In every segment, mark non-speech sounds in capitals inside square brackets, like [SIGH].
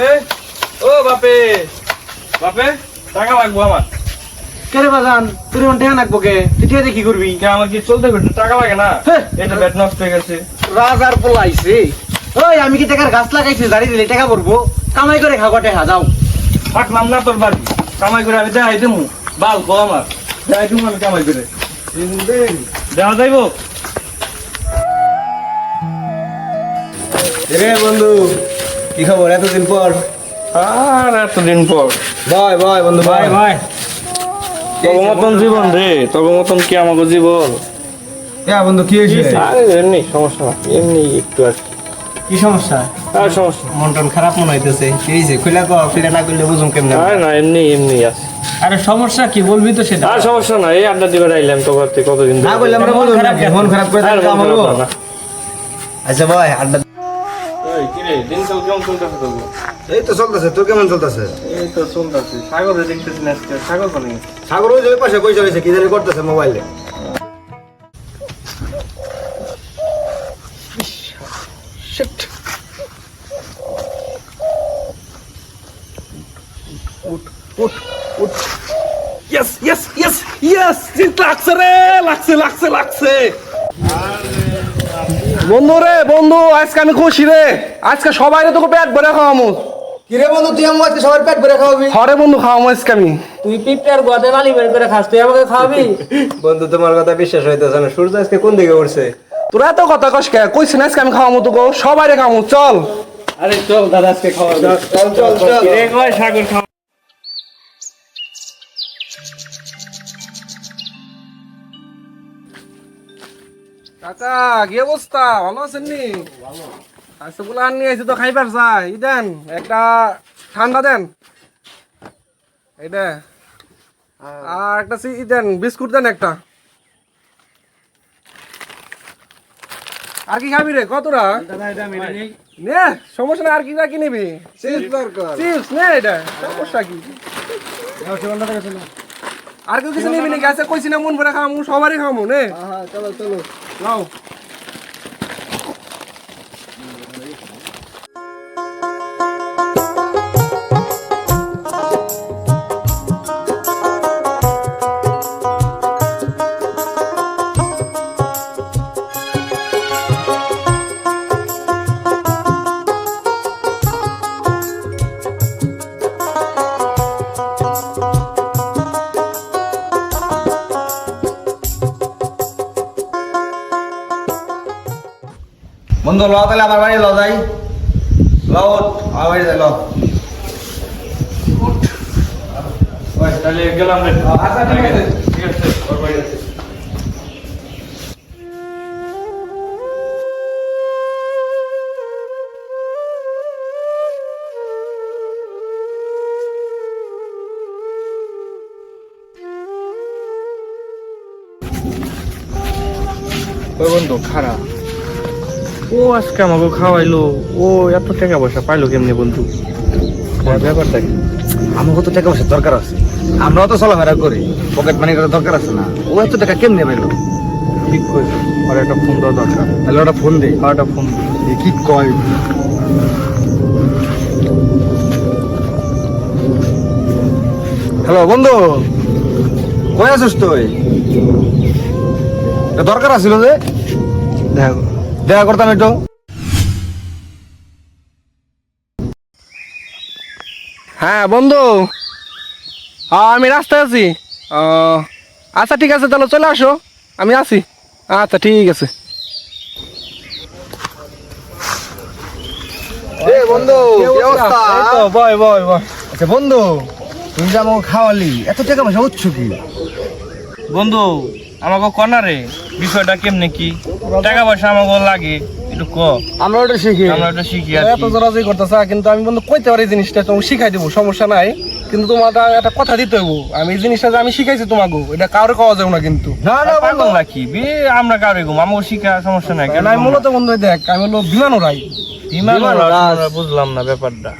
বাপে ও বাপে। বাপে টাকা লাগবো আমার। কেরে বাজান তুই মন টেহা নাকবো কে? তুই টিয়া কি করবি? কে আমার কি চলতে ফিরতে টাকা লাগে না। এটা ব্যাট নষ্ট হয়ে গেছে। রাজার পোলাইছে ওই আমি কি টাকার গাছ লাগাইছি দাঁড়ি দিলে টাকা পড়ব কামাই করে খাওয়া টেহা যাও। থাকলাম না তোর বাড়ি। কামাই করে আমি দেখাই দেবো বাল গো আমার। দেখাই দেবো আমি কামাই করে। দেখা যাইব? রে বন্ধু কি খবর? এতদিন পর। আর এতদিন পর। ভাই ভাই বন্ধু ভাই ভাই তোর মতন জীবন রে তোর মতন কি আমাকে জীবন? হ্যাঁ বন্ধু কি হয়েছে? আরে এমনি সমস্যা না এমনি একটু আর কি। সমস্যা? আর সমস্যা মন টন খারাপ মনে হইতেছে। কি হয়েছে? খুলে কো খুলে না করলে বুঝুম কেমনে? আরে না এমনি এমনি আছে। আরে সমস্যা কি বলবি তো সেটা? আর সমস্যা না এই আড্ডা দিবার আইলাম তো করতে কতদিন না বললে আমরা মন খারাপ মন খারাপ করে কাম হলো? আচ্ছা ভাই আড্ডা এই তো চলতেছে তোর কেমন চলতেছে এই তো চলতেছে। সাগরে দেখতেছি না আজকে। সাগর কোনে? সাগর ওই পাশে কইসা রয়েছে কি জানি করতেছে মোবাইলে Yes, yes, yes, yes! জিত লাগছে রে, লাগছে, লাগছে, লাগছে। বন্ধু রে বন্ধু আজকে আমি খুশি রে। আজকে সবাই তোকে পেট ভরে খাওয়ামু। কি রে বন্ধু তুই আমার আজকে সবার পেট ভরে খাওয়াবি? হরে বন্ধু খাওয়ামু আজকে আমি। তুই পিপটার গদে বালি বের করে খাস তুই আমাকে খাওয়াবি? [LAUGHS] বন্ধু তোমার কথা বিশ্বাস হইতেছে না। সূর্য আজকে কোন দিকে উঠছে তোরা এত কথা কস কে? কইছি না আজকে আমি খাওয়ামু তোকে। সবাই রে খাওয়ামু চল। আরে চল দাদা আজকে খাওয়াবি চল চল চল। সাগর খাওয়া কাকা কি অবস্থা? ভালো আছেন নি? আচ্ছা আনি আইছি তো খাইবার যাই ই দেন একটা ঠান্ডা দেন। এইটা আর একটা সি- ই দেন বিস্কুট দেন একটা। আর কি খাবি রে? কতটা নে সমস্যা না আর কি কি নিবি? চিপস নে এটা। সমস্যা কি? আর কেউ কিছু নিবি নাকি? আছে কইছি না মন ভরে খামু সবারই খামু নে। চলো চলো। নাও বন্ধু ল তাহলে আমার বাড়ি ল যাই। ল আমার বাড়ি যাই ল তাহলে গেলাম রে। আচ্ছা ঠিক আছে। ঠিক আছে ওর বাড়ি আছে। ওই বন্ধু খারাপ ও আজকে আমাকে খাওয়াইলো। ও এত টাকা পয়সা পাইলো কেমনি বন্ধু? ওর ব্যাপারটা কি আমাকে তো টাকা পয়সা দরকার আছে। আমরাও তো চলাফেরা করি পকেট মানি করার দরকার আছে না। ও এত টাকা কেমনে পেল ঠিক করেছ আর একটা ফোন দেওয়া দরকার। তাহলে ওটা ফোন দেই আর একটা ফোন এ কি কয়। হ্যালো বন্ধু কই আছিস তুই? দরকার আছিল যে? দেখা দেখা করতাম একটু। হ্যাঁ বন্ধু। আমি রাস্তায় আছি। আচ্ছা ঠিক আছে তাহলে চলে আসো। আমি আছি। আচ্ছা ঠিক আছে। বন্ধু কি অবস্থা? বয় বয় বয়। আচ্ছা বন্ধু তুই যে আমাকে খাওয়ালি এত টাকা পয়সা উৎস কি? বন্ধু আমাকে কনারে বিষয়টা কেমনে কি? টাকা পয়সা আমাকে লাগে একটু ক। আমরা ওটা শিখি। আমরা একটু শিখি আর এত। জোরাজুরি করতেছে কিন্তু আমি বন্ধু কইতে পারি এই জিনিসটা তোমাকে শিখাই দেবো সমস্যা নাই। কিন্তু তোমার একটা কথা দিতে হইব। আমি এই জিনিসটা যে আমি শিখাইছি তোমাকে এটা কারও খাওয়া যাবে না কিন্তু। না না বন্ধু। নাকি? বে আমরা কারে ঘুম আমাকে শিখা সমস্যা নাই। কেন আমি মূলত বন্ধু দেখ আমি হলো বিমান ওরাই বিমান বুঝলাম না ব্যাপারটা।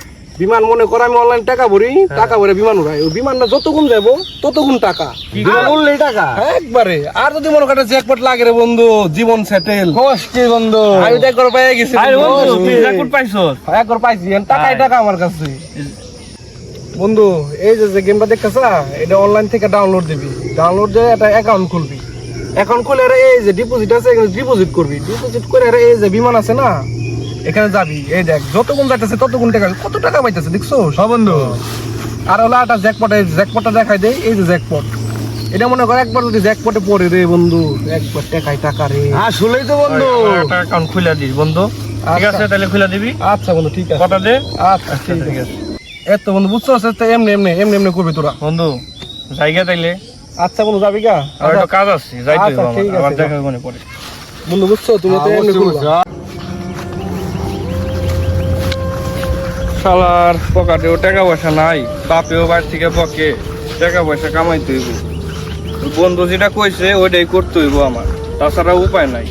বিমান মনে করো আমি অনলাইন টাকা ভরি টাকা ভরে বিমান উড়াই। ওই বিমানটা যতক্ষণ যাব ততক্ষণ টাকা। বিমান উঠলেই টাকা। একবারে। আর যদি মনে করে জ্যাকপট লাগে রে বন্ধু জীবন সেটেল কষ্টি বন্ধু। আমি তো একবার পেয়ে গেছি আরে বন্ধু। তুই রেকর্ড পাইছস? একবার পাইছি। টাকাই টাকা আমার কাছে। বন্ধু এই যে যে গেমটা দেখতেছ এটা অনলাইন থেকে ডাউনলোড দিবি। ডাউনলোড দিয়ে একটা অ্যাকাউন্ট খুলবি। অ্যাকাউন্ট খুলে এই যে ডিপোজিট আছে এখানে ডিপোজিট করবি। ডিপোজিট করে এই যে বিমান আছে না এখানে যাবি এই দেখ যতক্ষণ যাইতেছে ততক্ষণ টাকা কত টাকা পাইতেছে দেখছ? সব বন্ধু। আর হলো একটা জ্যাকপট এই জ্যাকপটটা দেখাই দেই এই যে জ্যাকপট এটা মনে কর একবার যদি জ্যাকপটে পড়ে রে বন্ধু একবার টাকায় টাকা রে। আসলেই তো বন্ধু। একটা অ্যাকাউন্ট খুলে দিস বন্ধু। ঠিক আচ্ছা। আছে তাহলে খুলে দিবি? আচ্ছা বন্ধু ঠিক আছে। কটা দে। আচ্ছা ঠিক আছে। এত বন্ধু বুঝছ তো এমনি এমনি এমনি এমনি করবি তোরা। বন্ধু জায়গা তাইলে। আচ্ছা বন্ধু যাবি গা? আর একটা কাজ আছে যাইতে আচ্ছা, হবে আমার। আবার দেখা মনে পড়ে বন্ধু বুঝছ তুমি তো এমনি করবা শালার পকেটেও টাকা পয়সা নাই বাপেও বাড়ি থেকে পকে টাকা পয়সা কামাই তুইব বন্ধু যেটা কইছে ওইটাই করতে হইব আমার তাছাড়া উপায় নাই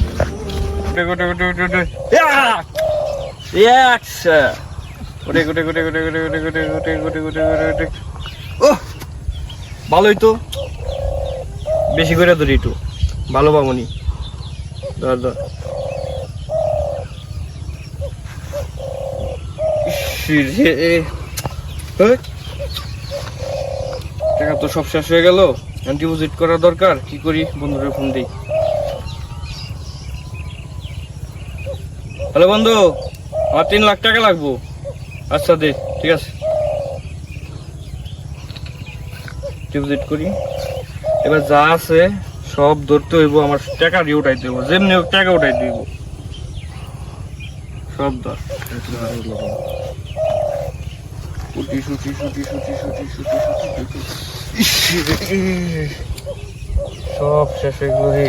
ভালোই তো বেশি করে ধরি একটু ভালো পাবনি ধর ধর টাকা তো সব শেষ হয়ে গেল। ডিপোজিট করা দরকার, কি করি? বন্ধুদের ফোন দিই। হ্যালো বন্ধু, আমার তিন লাখ টাকা লাগবো। আচ্ছা দে, ঠিক আছে। ডিপোজিট করি। এবার যা আছে, সব ধরতে হইব, আমার টাকা দিয়ে উঠাইতে হইব। যেমনি হোক টাকা উঠাই দিব। সব ধর। সব শেষ হয়ে গেল রে।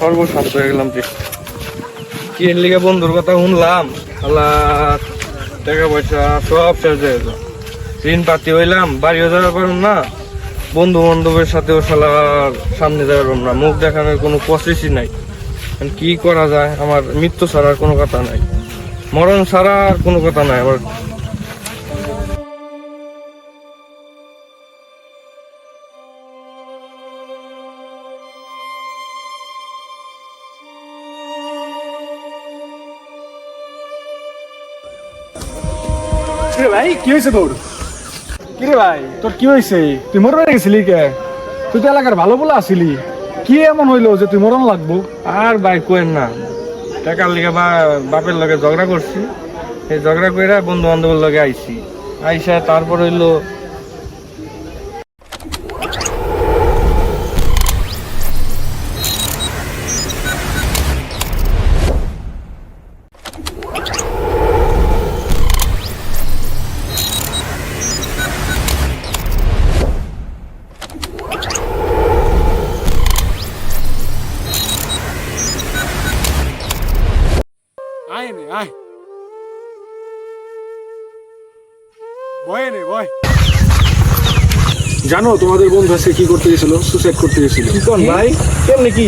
সর্বশান্ত হয়ে গেলাম যে কি এর বন্ধুর কথা শুনলাম? শালার টাকা পয়সা সব শেষ হয়ে গেল। ঋণ পাতি হইলাম, বাড়িও যাওয়ার পারুম না। বন্ধু বান্ধবের সাথেও শালার সামনে যাওয়ার না। মুখ দেখানোর কোনো প্রসেসই নাই। কি করা যায়? আমার মৃত্যু ছাড়া আর কোনো কথা নাই। মরণ ছাড়া আর কোনো কথা নাই আমার। কিরে ভাই কি হয়েছে তোর? কিরে ভাই তোর কি হয়েছে? তুই মরবে গেছিলি কে? তুই তো এলাকার ভালো বলে আসিলি। কি এমন হইল যে তুই মরণ লাগবো? আর ভাই কোয়েন না। টাকার লিগে বা বাপের লগে ঝগড়া করছি। এই ঝগড়া করে বন্ধু বান্ধবের লগে আইসি আইসা তারপর হইল আয় নে আয়। বয় নে বয়। জানো তোমাদের বন্ধু আজকে কি করতে গেছিল? সুসাইড করতে গেছিল। কোন ভাই? কেমনে কি?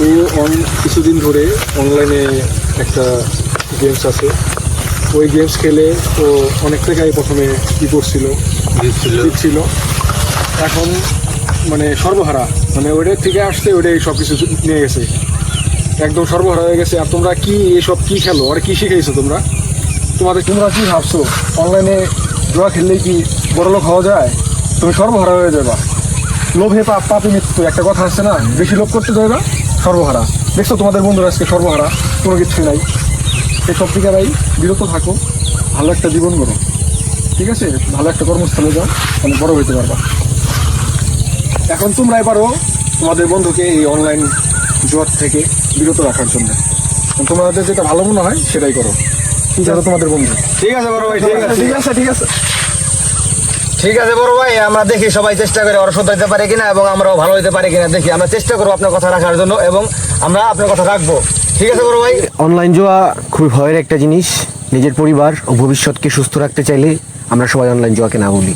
ও অন কিছুদিন ধরে অনলাইনে একটা গেমস আছে। ওই গেমস খেলে ও অনেক টাকাই প্রথমে কি করছিল? জিতছিল। এখন মানে সর্বহারা। মানে ওইটার থেকে আসতে ওইটাই সব কিছু নিয়ে গেছে। একদম সর্বহারা হয়ে গেছে। আর তোমরা কি এসব কি খেলো? আর কি শিখেছো তোমরা? তোমাদের তোমরা কি ভাবছ? অনলাইনে জোয়া খেললে কি বড়লোক হওয়া যায়? তুমি সর্বহারা হয়ে যাবা। লোভে পাপ পাপে মৃত্যু, একটা কথা আছে না? বেশি লোভ করতে যাবে সর্বহারা দেখছ তোমাদের বন্ধুরা আজকে সর্বহারা কোনো কিছু নাই। এই সব থেকে ভাই বিরত থাকো। ভালো একটা জীবন গড়ো। ঠিক আছে? ভালো একটা কর্মস্থলে যাও। মানে বড় হইতে পারবা। এখন তোমরাই পারো তোমাদের বন্ধুকে এই অনলাইন জোয়ার থেকে বিরত রাখার জন্য। তোমাদের যেটা ভালো মনে হয় সেটাই করো। ঠিক আছে তোমাদের বন্ধু। ঠিক আছে বড় ভাই ঠিক আছে। ঠিক আছে ঠিক আছে। ঠিক আছে বড় ভাই আমরা দেখি সবাই চেষ্টা করে ওরা শুধরাইতে পারে কিনা এবং আমরাও ভালো হইতে পারি কিনা। দেখি আমরা চেষ্টা করব আপনার কথা রাখার জন্য এবং আমরা আপনার কথা রাখব। ঠিক আছে বড় ভাই? অনলাইন জুয়া খুবই ভয়ের একটা জিনিস। নিজের পরিবার ও ভবিষ্যৎকে সুস্থ রাখতে চাইলে আমরা সবাই অনলাইন জুয়াকে না বলি।